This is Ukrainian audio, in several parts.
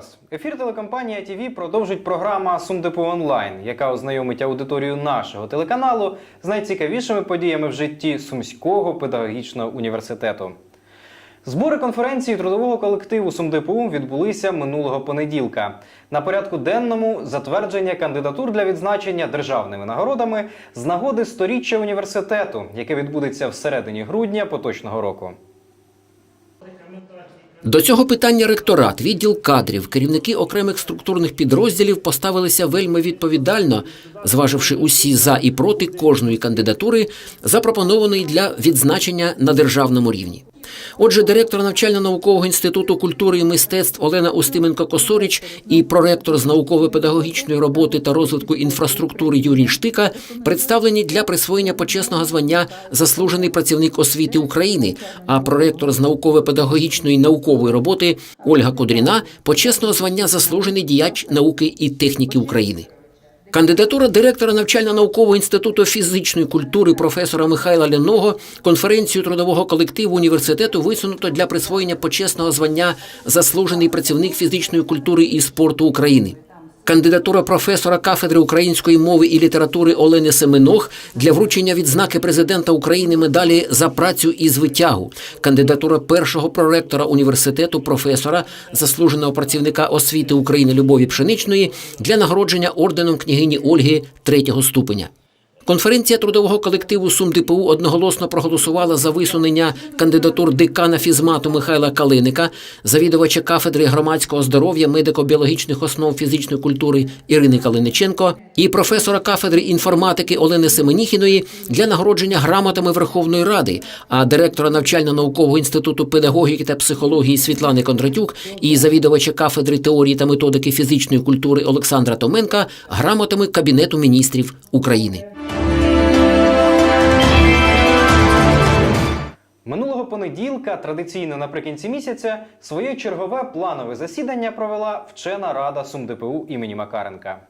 Вас! Ефір телекомпанія ТВ продовжить програма Сумдепу онлайн, яка ознайомить аудиторію нашого телеканалу з найцікавішими подіями в житті Сумського педагогічного університету. Збори конференції трудового колективу СумДПУ відбулися минулого понеділка. На порядку денному затвердження кандидатур для відзначення державними нагородами з нагоди сторіччя університету, яке відбудеться в середині грудня поточного року. До цього питання ректорат, відділ кадрів, керівники окремих структурних підрозділів поставилися вельми відповідально, зваживши усі за і проти кожної кандидатури, запропонованої для відзначення на державному рівні. Отже, директор навчально-наукового інституту культури і мистецтв Олена Устименко-Косоріч і проректор з науково-педагогічної роботи та розвитку інфраструктури Юрій Штика представлені для присвоєння почесного звання заслужений працівник освіти України, а проректор з науково-педагогічної наукової роботи Ольга Кудріна почесного звання заслужений діяч науки і техніки України. Кандидатура директора навчально-наукового інституту фізичної культури професора Михайла Ляного конференцію трудового колективу університету висунуто для присвоєння почесного звання заслужений працівник фізичної культури і спорту України. Кандидатура професора кафедри української мови і літератури Олени Семенох для вручення відзнаки президента України медалі за працю і звитягу. Кандидатура першого проректора університету професора, заслуженого працівника освіти України Любові Пшеничної для нагородження орденом княгині Ольги третього ступеня. Конференція трудового колективу СумДПУ одноголосно проголосувала за висунення кандидатур декана фізмату Михайла Калиника, завідувача кафедри громадського здоров'я медико-біологічних основ фізичної культури Ірини Калиниченко і професора кафедри інформатики Олени Семеніхіної для нагородження грамотами Верховної Ради, а директора навчально-наукового інституту педагогіки та психології Світлани Кондратюк і завідувача кафедри теорії та методики фізичної культури Олександра Томенка грамотами Кабінету міністрів України. Понеділка, традиційно наприкінці місяця, своє чергове планове засідання провела вчена рада СумДПУ імені Макаренка.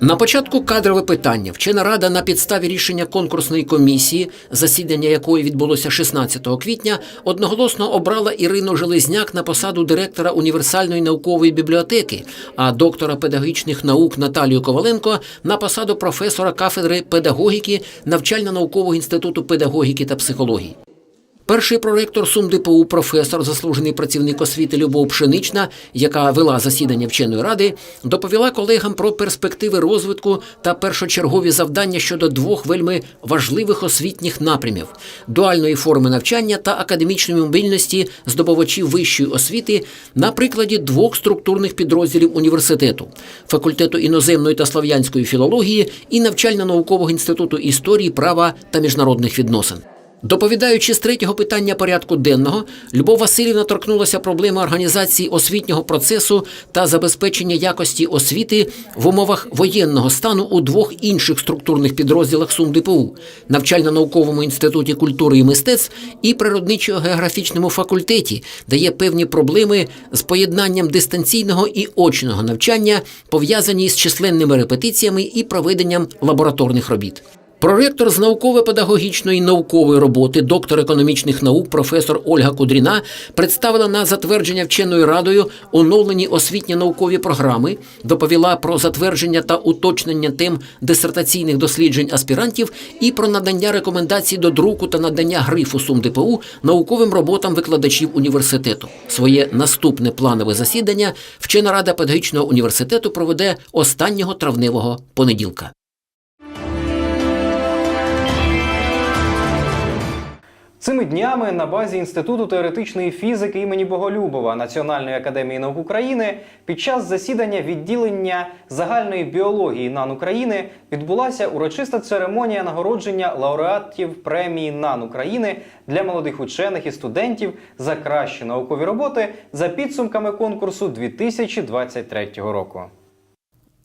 На початку кадрове питання. Вчена рада на підставі рішення конкурсної комісії, засідання якої відбулося 16 квітня, одноголосно обрала Ірину Железняк на посаду директора універсальної наукової бібліотеки, а доктора педагогічних наук Наталію Коваленко на посаду професора кафедри педагогіки навчально-наукового інституту педагогіки та психології. Перший проректор СумДПУ, професор, заслужений працівник освіти Любов Пшенична, яка вела засідання вченої ради, доповіла колегам про перспективи розвитку та першочергові завдання щодо двох вельми важливих освітніх напрямів дуальної форми навчання та академічної мобільності здобувачів вищої освіти на прикладі двох структурних підрозділів університету факультету іноземної та слав'янської філології і навчально-наукового інституту історії, права та міжнародних відносин. Доповідаючи з третього питання порядку денного, Любов Васильівна торкнулася проблеми організації освітнього процесу та забезпечення якості освіти в умовах воєнного стану у двох інших структурних підрозділах СумДПУ – навчально-науковому інституті культури і мистецтв і природничо-географічному факультеті, де є певні проблеми з поєднанням дистанційного і очного навчання, пов'язані з численними репетиціями і проведенням лабораторних робіт. Проректор з науково-педагогічної наукової роботи, доктор економічних наук, професор Ольга Кудріна представила на затвердження вченою радою оновлені освітньо-наукові програми, доповіла про затвердження та уточнення тем дисертаційних досліджень аспірантів і про надання рекомендацій до друку та надання грифу СумДПУ науковим роботам викладачів університету. Своє наступне планове засідання вчена рада педагогічного університету проведе останнього травневого понеділка. Цими днями на базі Інституту теоретичної фізики імені Боголюбова Національної академії наук України під час засідання відділення загальної біології НАН України відбулася урочиста церемонія нагородження лауреатів премії НАН України для молодих учених і студентів за кращі наукові роботи за підсумками конкурсу 2023 року.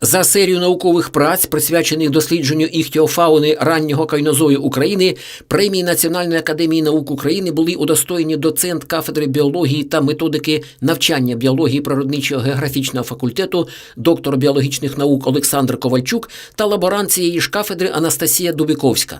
За серію наукових праць, присвячених дослідженню іхтіофауни раннього кайнозою України, премії Національної академії наук України були удостоєні доцент кафедри біології та методики навчання біології природничого географічного факультету, доктор біологічних наук Олександр Ковальчук та лаборант цієї ж кафедри Анастасія Дубіковська.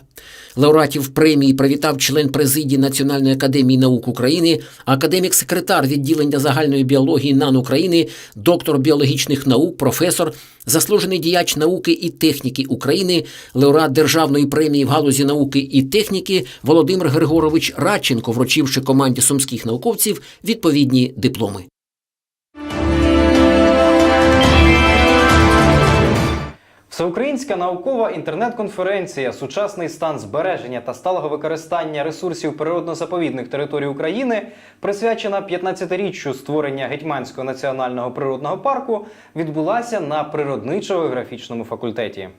Лауреатів премії привітав член президії Національної академії наук України, академік-секретар відділення загальної біології НАН України, доктор біологічних наук, професор, заслужений діяч науки і техніки України, лауреат державної премії в галузі науки і техніки Володимир Григорович Радченко, вручивши команді сумських науковців відповідні дипломи. Всеукраїнська наукова інтернет-конференція Сучасний стан збереження та сталого використання ресурсів природно-заповідних територій України, присвячена 15-річчю створення Гетьманського національного природного парку, відбулася на природничо-географічному факультеті.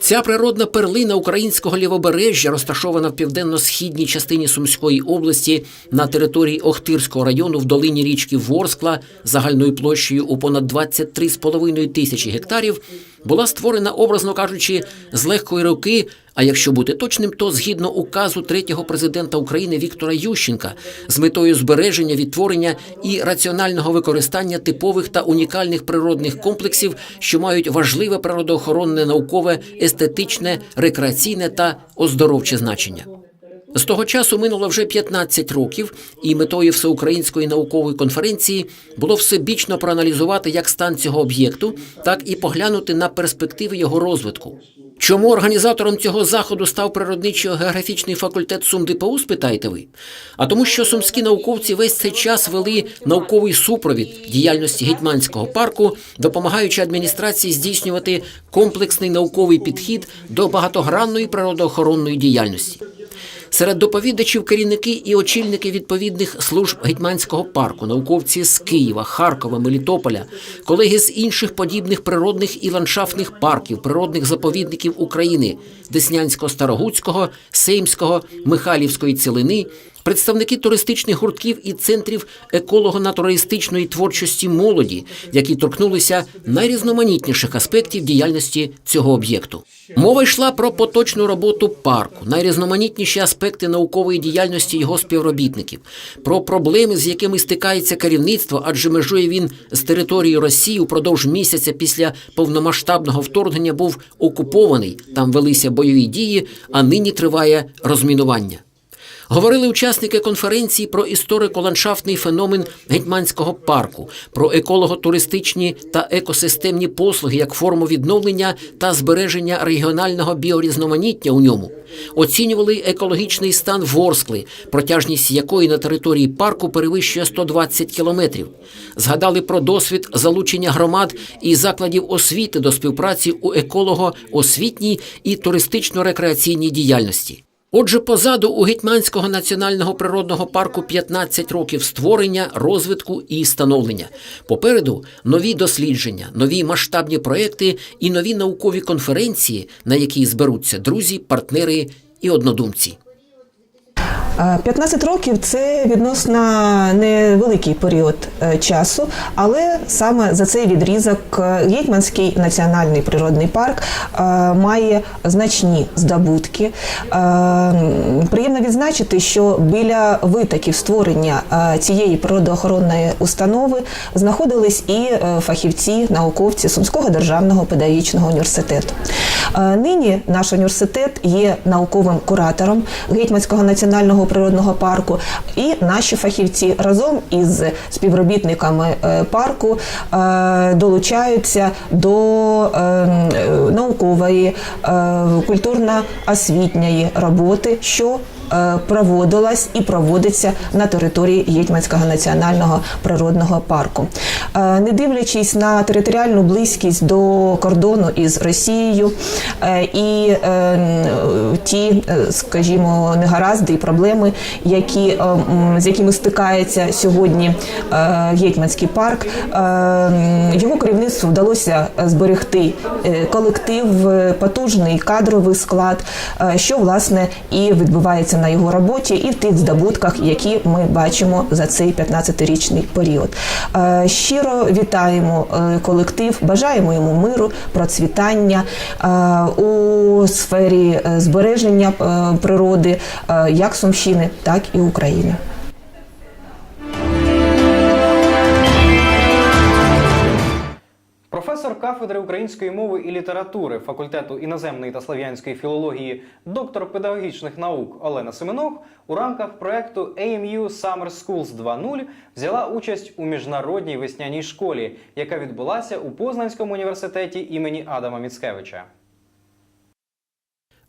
Ця природна перлина українського лівобережжя, розташована в південно-східній частині Сумської області на території Охтирського району в долині річки Ворскла загальною площею у понад 23,5 тисячі гектарів, була створена, образно кажучи, з легкої руки. А якщо бути точним, то згідно указу третього президента України Віктора Ющенка з метою збереження, відтворення і раціонального використання типових та унікальних природних комплексів, що мають важливе природоохоронне, наукове, естетичне, рекреаційне та оздоровче значення. З того часу минуло вже 15 років, і метою всеукраїнської наукової конференції було всебічно проаналізувати як стан цього об'єкту, так і поглянути на перспективи його розвитку. Чому організатором цього заходу став природничо-географічний факультет СумДПУ, спитаєте ви? А тому, що сумські науковці весь цей час вели науковий супровід діяльності гетьманського парку, допомагаючи адміністрації здійснювати комплексний науковий підхід до багатогранної природоохоронної діяльності. Серед доповідачів керівники і очільники відповідних служб гетьманського парку, науковці з Києва, Харкова, Мелітополя, колеги з інших подібних природних і ландшафтних парків, природних заповідників України Деснянсько-Старогуцького, Сеймського, Михайлівської цілини, представники туристичних гуртків і центрів еколого-натуралістичної творчості молоді, які торкнулися найрізноманітніших аспектів діяльності цього об'єкту. Мова йшла про поточну роботу парку, найрізноманітніші аспекти наукової діяльності його співробітників, про проблеми, з якими стикається керівництво, адже межує він з території Росії упродовж місяця після повномасштабного вторгнення був окупований. Там велися бойові дії, а нині триває розмінування. Говорили учасники конференції про історико-ландшафтний феномен гетьманського парку, про еколого-туристичні та екосистемні послуги як форму відновлення та збереження регіонального біорізноманіття у ньому. Оцінювали екологічний стан Ворскли, протяжність якої на території парку перевищує 120 кілометрів. Згадали про досвід залучення громад і закладів освіти до співпраці у еколого-освітній і туристично-рекреаційній діяльності. Отже, позаду у Гетьманського національного природного парку 15 років створення, розвитку і становлення. Попереду нові дослідження, нові масштабні проекти і нові наукові конференції, на які зберуться друзі, партнери і однодумці. Е, 15 років це відносно невеликий період е, часу, але саме за цей відрізок е, Гетьманський національний природний парк е, має значні здобутки. Е, Приємно відзначити, що біля витоків створення е, цієї природоохоронної установи знаходились і е, фахівці, науковці Сумського державного педагогічного університету. Е, Нині наш університет є науковим куратором Гетьманського національного природного парку, і наші фахівці разом із співробітниками е, парку е, долучаються до е, наукової, культурно-освітньої роботи, що проводилась і проводиться на території Гетьманського національного природного парку. Е, Не дивлячись на територіальну близькість до кордону із Росією е, і е, ті, е, скажімо, негаразди і проблеми, які, е, з якими стикається сьогодні е, Гетьманський парк, е, його керівництву вдалося зберегти е, колектив, е, потужний кадровий склад, е, що власне і відбувається відображається на його роботі і в тих здобутках, які ми бачимо за цей 15-річний період. Е, Щиро вітаємо е, колектив, бажаємо йому миру, процвітання е, у сфері збереження природи як Сумщини, так і України. Кафедри української мови і літератури факультету іноземної та слав'янської філології, доктор педагогічних наук Олена Семенох у рамках проекту AMU Summer Schools 2.0 взяла участь у міжнародній весняній школі, яка відбулася у Познанському університеті імені Адама Міцкевича.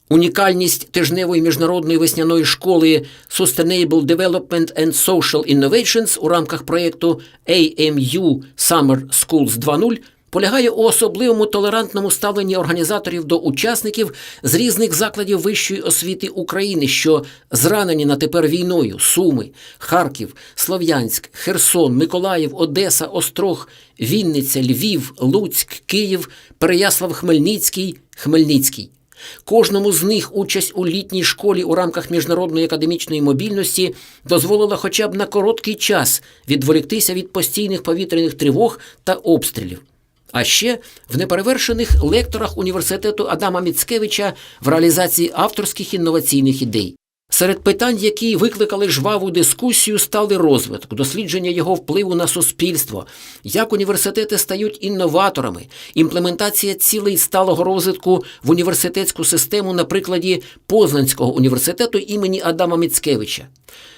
Унікальність тижневої міжнародної весняної школи Sustainable Development and Social Innovations у рамках проєкту AMU Summer Schools 2.0 полягає у особливому толерантному ставленні організаторів до учасників з різних закладів вищої освіти України, що зранені на тепер війною Суми, Харків, Слов'янськ, Херсон, Миколаїв, Одеса, Острог, Вінниця, Львів, Луцьк, Київ, Переяслав-Хмельницький, Хмельницький. Кожному з них участь у літній школі у рамках міжнародної академічної мобільності дозволила хоча б на короткий час відволіктися від постійних повітряних тривог та обстрілів. А ще в неперевершених лекторах університету Адама Міцкевича в реалізації авторських інноваційних ідей. Серед питань, які викликали жваву дискусію, стали розвиток, дослідження його впливу на суспільство, як університети стають інноваторами, імплементація цілей сталого розвитку в університетську систему на прикладі Познанського університету імені Адама Міцкевича.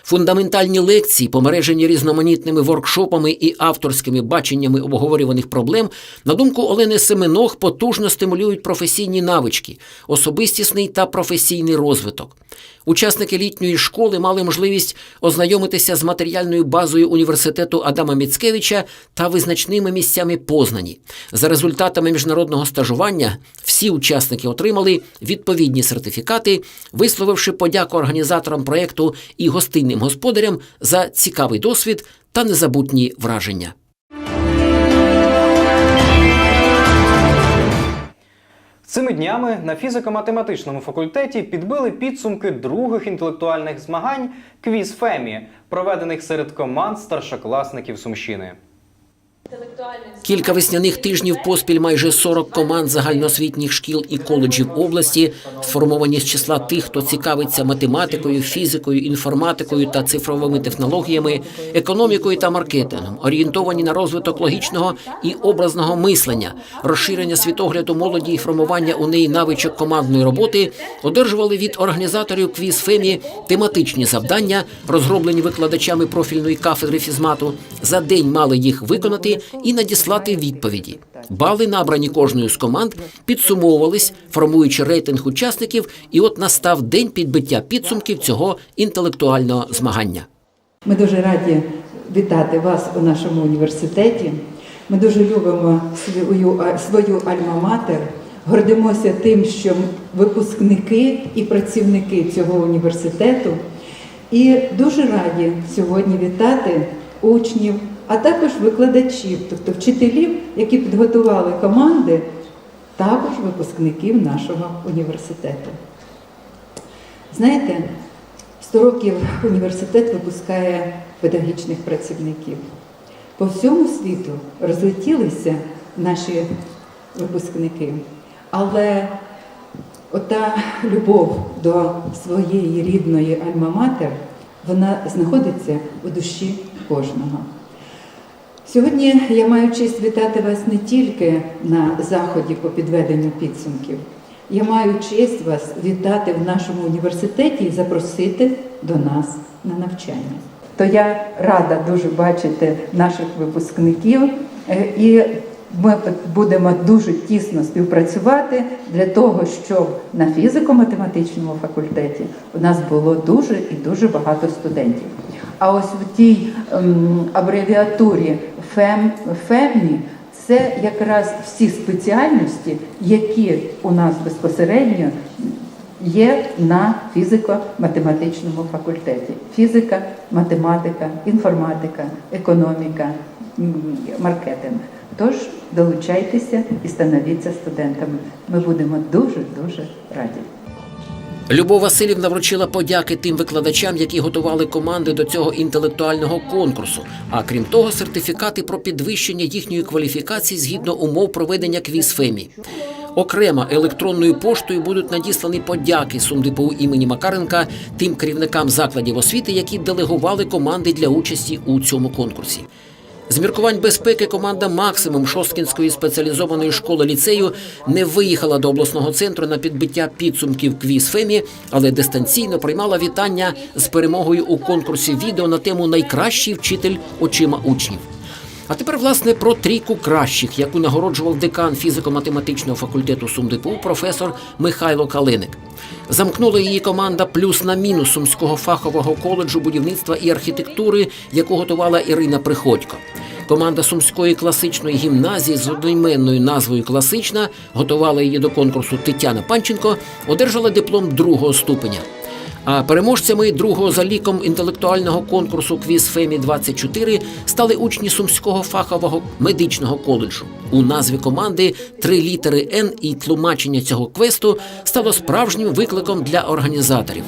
Фундаментальні лекції, помережені різноманітними воркшопами і авторськими баченнями обговорюваних проблем, на думку Олени Семенох, потужно стимулюють професійні навички, особистісний та професійний розвиток. Учасники літньої школи мали можливість ознайомитися з матеріальною базою університету Адама Міцкевича та визначними місцями Познані. За результатами міжнародного стажування всі учасники отримали відповідні сертифікати, висловивши подяку організаторам проєкту і гостинним господарям за цікавий досвід та незабутні враження. Цими днями на фізико-математичному факультеті підбили підсумки других інтелектуальних змагань Квіз Фемі, проведених серед команд старшокласників Сумщини. Кілька весняних тижнів поспіль майже 40 команд загальноосвітніх шкіл і коледжів області сформовані з числа тих, хто цікавиться математикою, фізикою, інформатикою та цифровими технологіями, економікою та маркетингом, орієнтовані на розвиток логічного і образного мислення, розширення світогляду молоді і формування у неї навичок командної роботи, одержували від організаторів квіз Фемі тематичні завдання, розроблені викладачами профільної кафедри фізмату. За день мали їх виконати і надіслати відповіді. Бали, набрані кожною з команд, підсумовувались, формуючи рейтинг учасників, і от настав день підбиття підсумків цього інтелектуального змагання. Ми дуже раді вітати вас у нашому університеті. Ми дуже любимо свою, свою альма-матер, гордимося тим, що випускники і працівники цього університету. І дуже раді сьогодні вітати учнів, а також викладачів, тобто вчителів, які підготували команди, також випускників нашого університету. Знаєте, 100 років університет випускає педагогічних працівників. По всьому світу розлетілися наші випускники, але ота любов до своєї рідної альма-матер, вона знаходиться у душі кожного. Сьогодні я маю честь вітати вас не тільки на заході по підведенню підсумків. Я маю честь вас вітати в нашому університеті і запросити до нас на навчання. То я рада дуже бачити наших випускників е, і ми будемо дуже тісно співпрацювати для того, щоб на фізико-математичному факультеті у нас було дуже і дуже багато студентів. А ось в тій ем, абревіатурі ФЕМ, ФЕМі це якраз всі спеціальності, які у нас безпосередньо є на фізико-математичному факультеті: фізика, математика, інформатика, економіка, маркетинг. Тож долучайтеся і становіться студентами. Ми будемо дуже дуже раді. Любов Васильівна вручила подяки тим викладачам, які готували команди до цього інтелектуального конкурсу. А крім того, сертифікати про підвищення їхньої кваліфікації згідно умов проведення квіз-фемі. Окремо електронною поштою будуть надіслані подяки СумДПУ імені Макаренка тим керівникам закладів освіти, які делегували команди для участі у цьому конкурсі. З міркувань безпеки команда Максимум Шосткінської спеціалізованої школи ліцею не виїхала до обласного центру на підбиття підсумків квіз Фемі, але дистанційно приймала вітання з перемогою у конкурсі відео на тему Найкращий вчитель очима учнів. А тепер, власне, про трійку кращих, яку нагороджував декан фізико-математичного факультету СумДПУ професор Михайло Калиник. Замкнула її команда плюс на мінус Сумського фахового коледжу будівництва і архітектури, яку готувала Ірина Приходько. Команда Сумської класичної гімназії з одноіменною назвою Класична готувала її до конкурсу Тетяна Панченко, одержала диплом другого ступеня. А переможцями другого за ліком інтелектуального конкурсу Квіз Фемі 24 стали учні Сумського фахового медичного коледжу. У назві команди три літери Н і тлумачення цього квесту стало справжнім викликом для організаторів.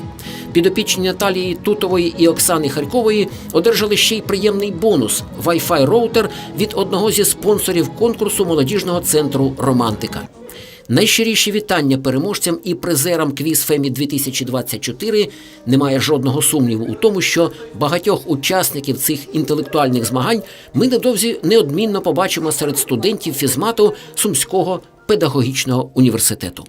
Підопічні Наталії Тутової і Оксани Харькової одержали ще й приємний бонус Wi-Fi роутер від одного зі спонсорів конкурсу молодіжного центру Романтика. Найщиріші вітання переможцям і призерам квіз Фемі 2024 немає жодного сумніву у тому, що багатьох учасників цих інтелектуальних змагань ми невдовзі неодмінно побачимо серед студентів фізмату Сумського педагогічного університету.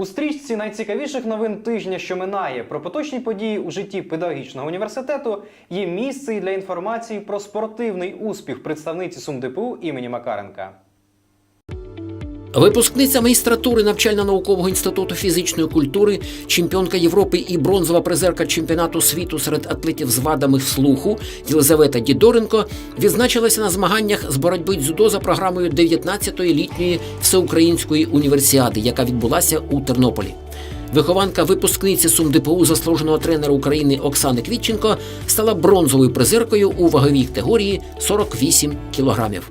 У стрічці найцікавіших новин тижня, що минає, про поточні події у житті педагогічного університету є місце і для інформації про спортивний успіх представниці СумДПУ імені Макаренка. Випускниця магістратури навчально-наукового інституту фізичної культури, чемпіонка Європи і бронзова призерка чемпіонату світу серед атлетів з вадами слуху Єлизавета Дідоренко відзначилася на змаганнях з боротьби дзюдо за програмою 19-ї літньої всеукраїнської універсіади, яка відбулася у Тернополі. Вихованка випускниці СумДПУ заслуженого тренера України Оксани Квітченко стала бронзовою призеркою у ваговій категорії 48 кілограмів.